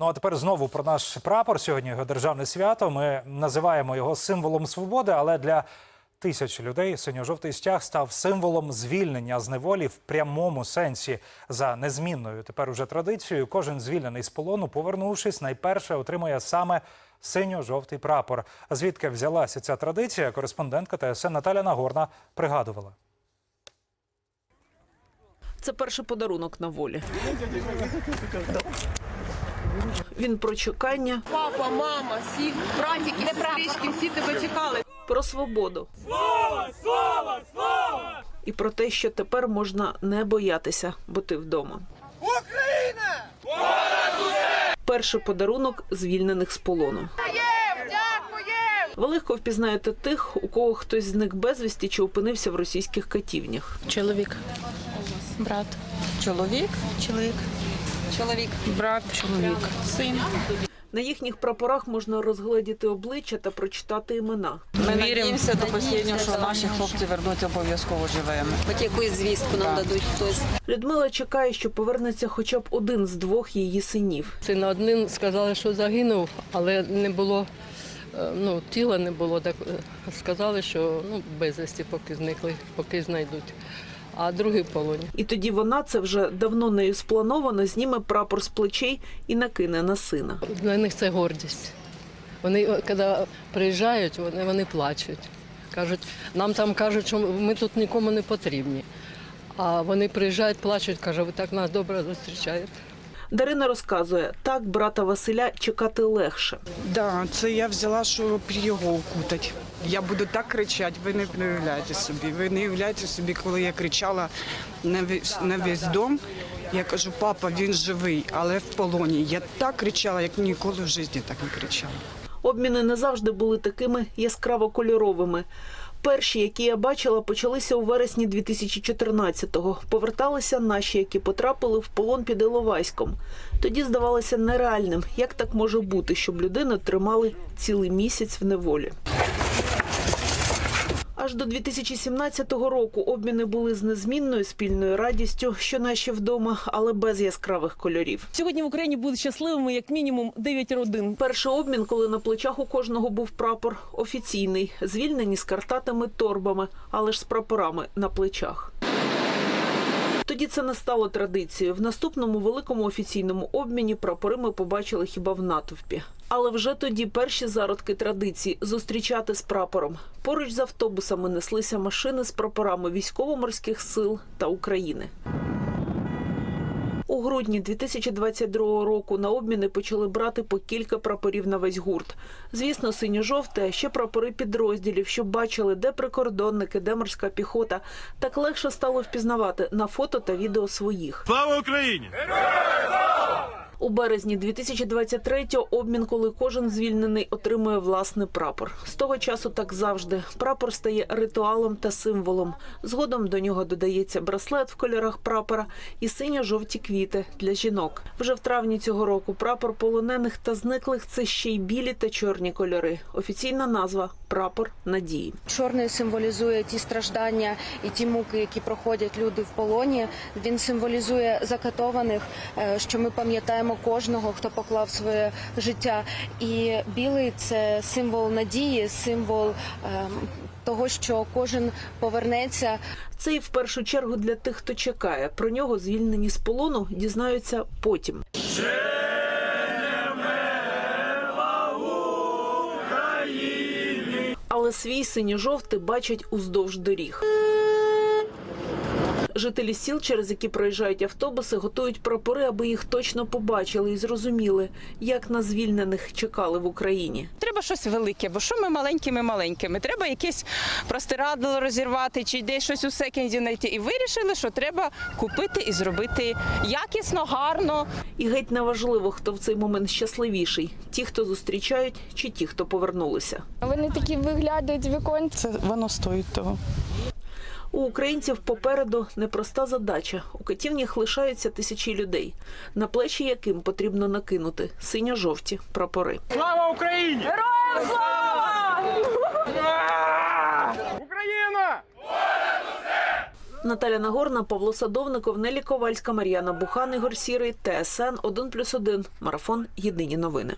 Ну а тепер знову про наш прапор. Сьогодні його державне свято. Ми називаємо його символом свободи, але для тисяч людей синьо-жовтий стяг став символом звільнення з неволі в прямому сенсі. За незмінною тепер уже традицією. Кожен звільнений з полону, повернувшись, найперше отримує саме синьо-жовтий прапор. Звідки взялася ця традиція? Кореспондентка ТСН Наталя Нагорна пригадувала. Це перший подарунок на волі. Він про чекання, Папа, мама, всі братики, сестрички, всі тебе чекали. про свободу. Слава! Слава! Слава! І про те, що тепер можна не боятися бути вдома. Україна! Перший подарунок звільнених з полону. Ви легко впізнаєте тих, у кого хтось зник безвісті чи опинився в російських катівнях. Чоловік. Брат. Чоловік, Чоловік. Чоловік, Брат. Чоловік. Син. На їхніх прапорах можна розгледіти обличчя та прочитати імена. Ми надіємося до останнього, що наші хлопці вернуться обов'язково живими. Хоч якусь звістку нам дадуть хтось. Людмила чекає, що повернеться хоча б один з двох її синів. Син один сказали, що загинув, але не було е, ну, тіла не було. Так е, сказали, що ну, безвісті поки зникли, поки знайдуть. А другий в полоні. І тоді вона, це вже давно нею сплановано, зніме прапор з плечей і накине на сина. Для них це гордість. Вони, коли приїжджають, вони, вони плачуть. Кажуть, нам там кажуть, що ми тут нікому не потрібні. А вони приїжджають, плачуть, кажуть, ви так нас добре зустрічаєте. Дарина розказує, так брата Василя чекати легше. Да, це я взяла, щоб його укутати. Я буду так кричати, ви не уявляєте собі. Ви не уявляєте собі, коли я кричала на весь, на весь дом. Я кажу, папа, він живий, але в полоні. Я так кричала, як ніколи в житті так не кричала. Обміни не завжди були такими яскраво кольоровими. Перші, які я бачила, почалися у вересні 2014-го. Поверталися наші, які потрапили в полон під Іловайськом. Тоді здавалося нереальним, як так може бути, щоб людину тримали цілий місяць в неволі. Аж до 2017 року обміни були з незмінною спільною радістю, що наші вдома, але без яскравих кольорів. Сьогодні в Україні будуть щасливими як мінімум 9 родин. Перший обмін, коли на плечах у кожного був прапор, офіційний, звільнені з картатими торбами, але ж з прапорами на плечах. Тоді це не стало традицією. В наступному великому офіційному обміні прапори ми побачили хіба в натовпі. Але вже тоді перші зародки традиції зустрічати з прапором. Поруч з автобусами неслися машини з прапорами військово-морських сил та України. У грудні 2022 року на обміни почали брати по кілька прапорів на весь гурт. Звісно, синьо-жовте, а ще прапори підрозділів, щоб бачили, де прикордонники, де морська піхота. Так легше стало впізнавати на фото та відео своїх. Слава Україні! У березні 2023-го обмін, коли кожен звільнений отримує власний прапор. З того часу так завжди. Прапор стає ритуалом та символом. Згодом до нього додається браслет в кольорах прапора і синьо-жовті квіти для жінок. Вже в травні цього року прапор полонених та зниклих це ще й білі та чорні кольори. Офіційна назва прапор надії. Чорний символізує ті страждання і ті муки, які проходять люди в полоні. Він символізує закатованих, е, що ми пам'ятаємо кожного, хто поклав своє життя. І білий це символ надії, символ ем, того, що кожен повернеться. Це і в першу чергу для тих, хто чекає. Про нього звільнені з полону дізнаються потім. Але свій синьо-жовтий бачать уздовж доріг. Жителі сіл, через які проїжджають автобуси, готують прапори, аби їх точно побачили і зрозуміли, як на звільнених чекали в Україні. Треба щось велике, бо що ми маленькими маленькими? Треба якесь простирадло розірвати чи десь щось у секенді знайти. І вирішили, що треба купити і зробити якісно, гарно. І геть неважливо, хто в цей момент щасливіший: ті, хто зустрічають, чи ті, хто повернулися. Вони такі виглядають віконці. Це воно стоїть того. У українців попереду непроста задача. У катівнях лишаються тисячі людей, на плечі яким потрібно накинути синьо-жовті прапори. Слава Україні! Україна! Наталя Нагорна, Павло Садовников, Нелі Ковальська, Мар'яна Бухан, Ігор Сірий, ТСН 1+,1. Марафон. Єдині новини.